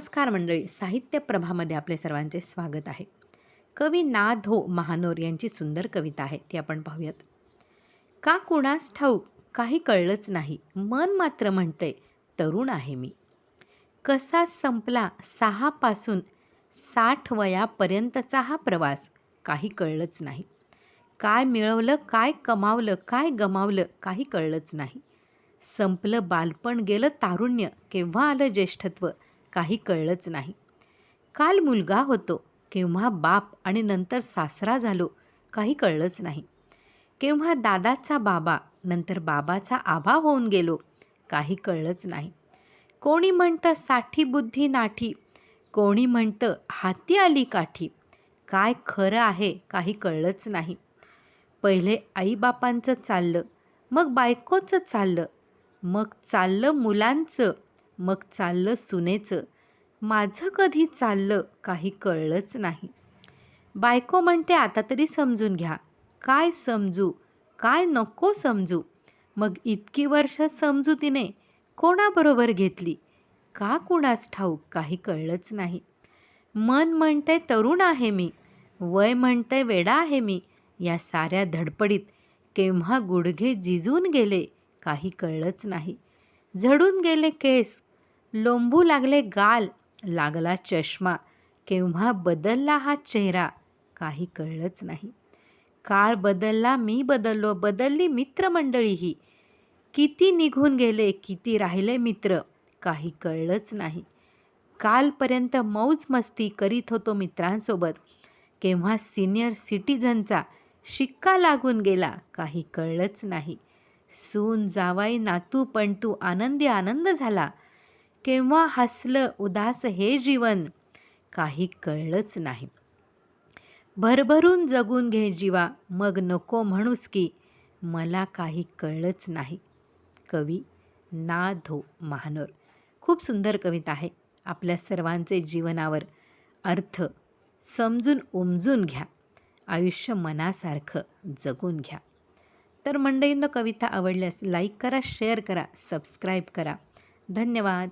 नमस्कार मंडळी साहित्य प्रभामध्ये आपले सर्वांचे स्वागत आहे. कवी ना धो महानोर यांची सुंदर कविता आहे ती आपण पाहूयात. का कुणास ठाऊक काही कळलंच नाही मन मात्र म्हणते तरुण आहे मी. कसा संपला सहापासून साठ वयापर्यंतचा हा प्रवास काही कळलंच नाही. काय मिळवलं काय कमावलं काय गमावलं काही कळलंच नाही. संपलं बालपण गेलं तारुण्य केव्हा आलं ज्येष्ठत्व काही कळलंच नाही. काल मुलगा होतो केव्हा बाप आणि नंतर सासरा झालो काही कळलंच नाही. केव्हा दादाचा बाबा नंतर बाबाचा आबा होऊन गेलो काही कळलंच नाही. कोणी म्हणतं साठी बुद्धी नाठी कोणी म्हणतं हाती आली काठी काय खरं आहे काही कळलंच नाही. पहिले आईबापांचं चाललं मग बायकोचं चाललं मग चाललं मुलांचं मग चाललं सुनेचं. माझं कधी चाललं काही कळलंच नाही. बायको म्हणते आता तरी समजून घ्या. काय समजू? काय नको समजू? मग इतकी वर्ष समजुतीने कोणाबरोबर घेतली? का कुणाच ठाऊक? काही कळलंच नाही. मन म्हणतंय तरुण आहे मी. वय म्हणतंय वेडा आहे मी. या साऱ्या धडपडीत केव्हा गुडघे झिजून गेले काही कळलंच नाही. झडून गेले केस लोंबू लागले गाल लागला चष्मा. केव्हा बदलला हा चेहरा? काही कळलंच नाही. काळ बदलला मी बदललो. बदलली मित्रमंडळीही. किती निघून गेले किती राहिले मित्र? काही कळलंच नाही. कालपर्यंत मौज मस्ती करीत होतो मित्रांसोबत. केव्हा सिनियर सिटीझनचा शिक्का लागून गेला काही कळलंच नाही. सून जावाई नातू पण तू आनंदी आनंद झाला. केव्हा हसलं उदास हे जीवन? काही कळलंच नाही. भरभरून जगून घे जीवा मग नको म्हणूस की मला काही कळलंच नाही. कवी ना धो महानोर. खूप सुंदर कविता आहे. आपल्या सर्वांचे जीवनावर अर्थ समजून उमजून घ्या. आयुष्य मनासारखं जगून घ्या. तर मंडळींना कविता आवडल्यास लाईक करा शेअर करा सबस्क्राईब करा. धन्यवाद.